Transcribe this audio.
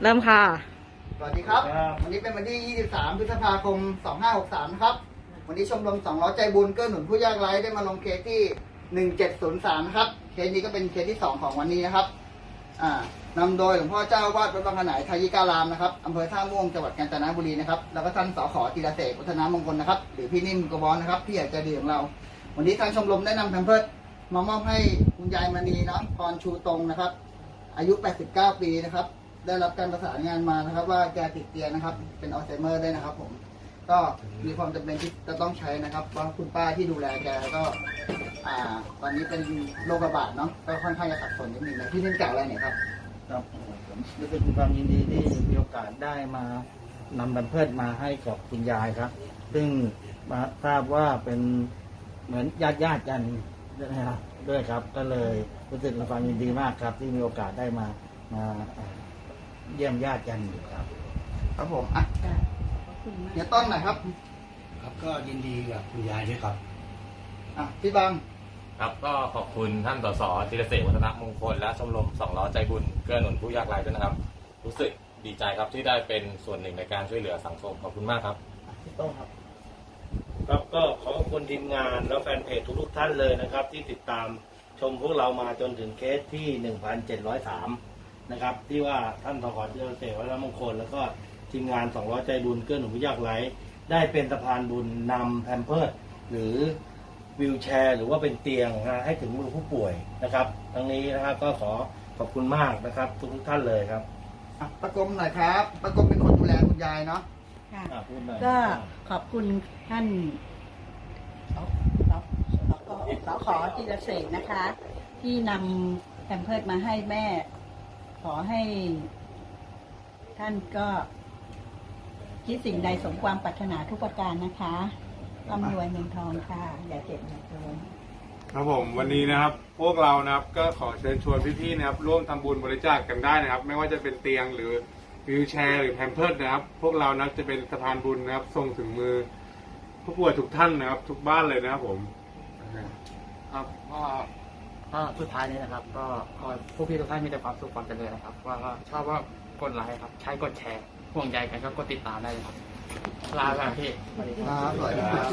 เริ่มค่ะ สวัสดีครับ ครับ วันนี้เป็นวันที่ 23 พฤษภาคม 2563 นะครับ วันนี้ชมรม200 ใจบุญเกื้อหนุนผู้ยากไร้ได้มาลงเคสที่ 1703 นะครับ เคสนี้ก็เป็นเคสที่ 2 ของวันนี้นะครับ อ่านำโดยหลวงพ่อเจ้าวาดวัดบางขนายทายิการามนะครับอำเภอท่าม่วงจังหวัดกาญจนบุรีนะครับ แล้วก็ท่านสขธีรเสกวัฒนามงคลนะครับ หรือพี่นิ่มกบอนนะครับพี่ใหญ่ใจดีของเรา วันนี้ทางชมรมได้นำแพมเพิร์สมามอบให้คุณยายมณีเนาะพรชูตรงนะครับ อายุ 89 ปีนะครับ ได้รับการประสานงานมานะครับ ว่าแกติดเตียงนะครับ เป็นอัลไซเมอร์ได้วยนะครับ ผม ก็มีความจำเป็นที่จะต้องใช้นะครับเพราะคุณป้าที่ดูแลแกก็อ่า ตอนนี้เป็นโรคระบาดเนาะก็ค่อนข้างจะสับสนนิดนึงนะพี่นิ่มกล่าวอะไรหน่อยครับ ครับผมรู้สึกมีความยินดีที่มีโอกาสได้มานำบันเพิดมาให้กับคุณยายครับ ซึ่งมาทราบว่าเป็นเหมือนญาติญาติๆกันนะครับด้วยครับ ก็เลยรู้สึกมีความยินดีมากครับ ที่มีโอกาสได้มามา เยี่ยมญาติกันอยู่ครับ ครับผมอะเดี๋ยวต้นหน่อยครับ ครับก็ยินดีกับคุณยายด้วยครับอะพี่บังครับก็ขอบคุณท่านสสธีรเสกวัฒนมงคลและชมรมสองล้อใจบุญเกื้อหนุนผู้ยากไร้ด้วยนะครับ รู้สึกดีใจครับที่ได้เป็นส่วนหนึ่งในการช่วยเหลือสังคมขอบคุณมากครับพี่โต้งครับครับก็ขอขอบคุณทีมงานและแฟนเพจทุกๆท่านเลยนะครับ ที่ติดตามชมพวกเรามาจนถึงเคสที่ 1,703 นะครับ ที่ว่าท่านทขอเจริญเสวัฒนมงคล แล้วก็ทีมงาน200ใจบุญเกื้อหนุนผู้ยากไร้ได้เป็นสะพานบุญนำแพมเพิร์ดหรือวิวแชร์ หรือว่าเป็นเตียงนะให้ถึงมือผู้ป่วยนะครับ ทั้งนี้นะครับก็ขอขอบคุณมากนะครับ ทุกๆท่านเลยครับอะประกรมหน่อยครับประกรมเป็นคนดูแลคุณยายเนาะค่ะอะพูดหน่อยก็ขอบคุณท่านสสสขอจิรเสกนะคะ ที่นำแพมเพิร์ดมาให้แม่ ขอให้ ท่านก็ คิดสิ่งใดสมความปรารถนาทุกประการนะคะร่ำรวยเงินทองค่ะ อย่าเจ็บอย่าจนครับผมวันนี้นะครับ พวกเรานะครับ ก็ขอเชิญชวนพี่ๆนะครับ ร่วมทำบุญบริจาคกันได้นะครับ ไม่ว่าจะเป็นเตียงหรือวิวแชร์หรือแพมเพิร์ดนะครับ พวกเรานะครับจะเป็นสะพานบุญนะครับส่งถึงมือผู้ป่วยทุกท่านนะครับ ทุกบ้านเลยนะครับผมครับ ก็ก็สุดท้ายนี้นะครับ ก็ขอให้ผู้พี่ทุกท่านมีแต่ความสุขความเจริญนะครับ ว่าก็ชอบว่ากดไลค์ครับ ใช้กดแชร์ห่วงใยกันก็กดติดตามได้เลยครับลาไปครับพี่ ครับสวัสดีครับ